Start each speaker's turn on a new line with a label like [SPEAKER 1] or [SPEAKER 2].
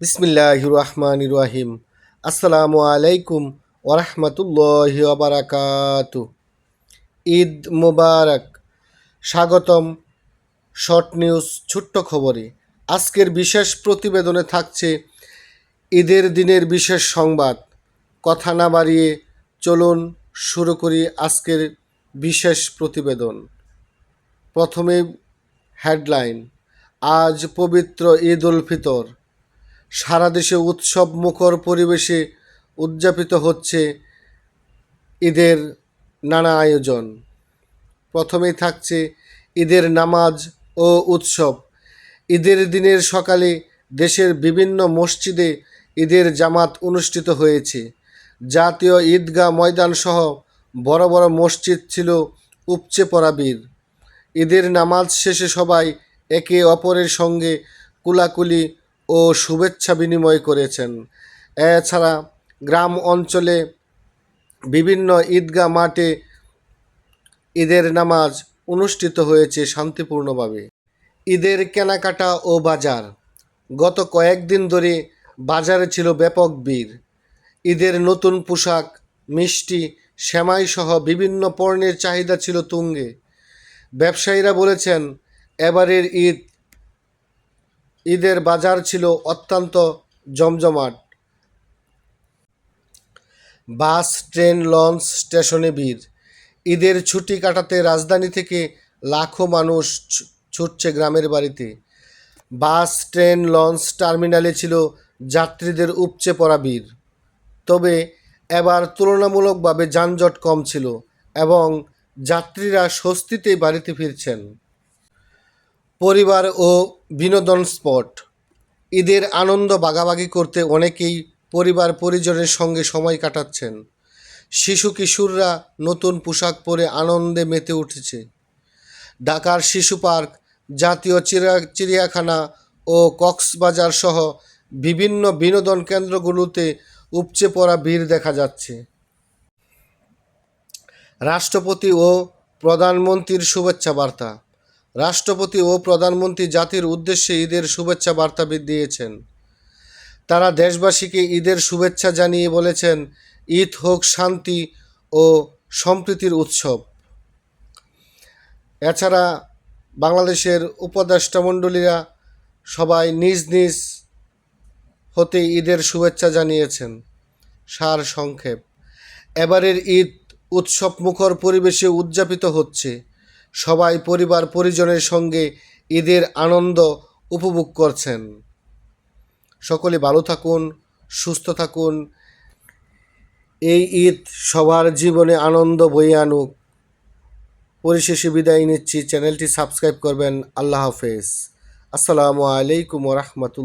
[SPEAKER 1] বিসমিল্লাহ রহমান রাহিম। আসসালামু আলাইকুম ওরহমতুল্লাহ বারাকাত। ঈদ মুবারক। স্বাগতম শর্ট নিউজ, ছোট্ট খবরে। আজকের বিশেষ প্রতিবেদনে থাকছে ঈদের দিনের বিশেষ সংবাদ। কথা না বাড়িয়ে চলুন শুরু করি আজকের বিশেষ প্রতিবেদন। প্রথমে হেডলাইন, আজ পবিত্র ঈদ উল ফিতর। সারা দেশে উৎসব মুখর পরিবেশে উদযাপিত হচ্ছে ঈদের নানা আয়োজন। প্রথমেই থাকছে ঈদের নামাজ ও উৎসব। ঈদের দিনের সকালে দেশের বিভিন্ন মসজিদে ঈদের জামাত অনুষ্ঠিত হয়েছে। জাতীয় ঈদগাহ ময়দানসহ বড় বড় মসজিদ ছিল উপচে পড়া বীর ঈদের নামাজ শেষে সবাই একে অপরের সঙ্গে কুলাকুলি ও শুভেচ্ছা বিনিময় করেছেন। এছাড়া গ্রাম অঞ্চলে বিভিন্ন ঈদগাহ মাঠে ঈদের নামাজ অনুষ্ঠিত হয়েছে শান্তিপূর্ণভাবে। ঈদের কেনাকাটা ও বাজার। গত কয়েকদিন ধরে বাজারে ছিল ব্যাপক ভিড়। ঈদের নতুন পোশাক, মিষ্টি, সেমাই সহ বিভিন্ন পণ্যের চাহিদা ছিল তুঙ্গে। ব্যবসায়ীরা বলেছেন, এবারের ঈদ ঈদের বাজার ছিল অত্যন্ত জমজমাট। বাস, ট্রেন, লঞ্চ, স্টেশনে ভিড়। ঈদের ছুটি কাটাতে রাজধানী থেকে লাখো মানুষ ছুটছে গ্রামের বাড়িতে। বাস, ট্রেন, লঞ্চ টার্মিনালে ছিল যাত্রীদের উপচে পড়া ভিড়। তবে এবার তুলনামূলকভাবে যানজট কম ছিল এবং যাত্রীরা স্বস্তিতে বাড়িতে ফিরছেন। পরিবার ও বিনোদন স্পট। ঈদের আনন্দ ভাগাভাগি করতে অনেকেই পরিবার পরিজনের সঙ্গে সময় কাটাচ্ছেন। শিশু কিশোররা নতুন পোশাক পরে আনন্দে মেতে উঠেছে। ঢাকার শিশু পার্ক, জাতীয় চিড়িয়া চিড়িয়াখানা ও কক্সবাজার সহ বিভিন্ন বিনোদন কেন্দ্রগুলোতে উপচে পড়া ভিড় দেখা যাচ্ছে। রাষ্ট্রপতি ও প্রধানমন্ত্রীর শুভেচ্ছা বার্তা। রাষ্ট্রপতি ও প্রধানমন্ত্রী জাতির উদ্দেশ্যে ঈদের শুভেচ্ছা বার্তা দিয়েছেন। তারা দেশবাসীকে ঈদের শুভেচ্ছা জানিয়ে বলেছেন, ঈদ হোক শান্তি ও সম্প্রীতির উৎসব। এছাড়া বাংলাদেশের উপদেষ্টামণ্ডলীরা সবাই নিজ নিজ হতে ঈদের শুভেচ্ছা জানিয়েছেন। সার সংক্ষেপ। এবারের ঈদ উৎসব মুখর পরিবেশে উদযাপিত হচ্ছে। সবাই পরিবার পরিজনের সঙ্গে ঈদের আনন্দ উপভোগ করছেন। সকলে ভালো থাকুন, সুস্থ থাকুন। এই ঈদ সবার জীবনে আনন্দ বয়ে আনুক। পরিশেষে বিদায় নিচ্ছি। চ্যানেলটি সাবস্ক্রাইব করবেন। আল্লাহ হাফেজ। আসসালামু আলাইকুম রহমতুল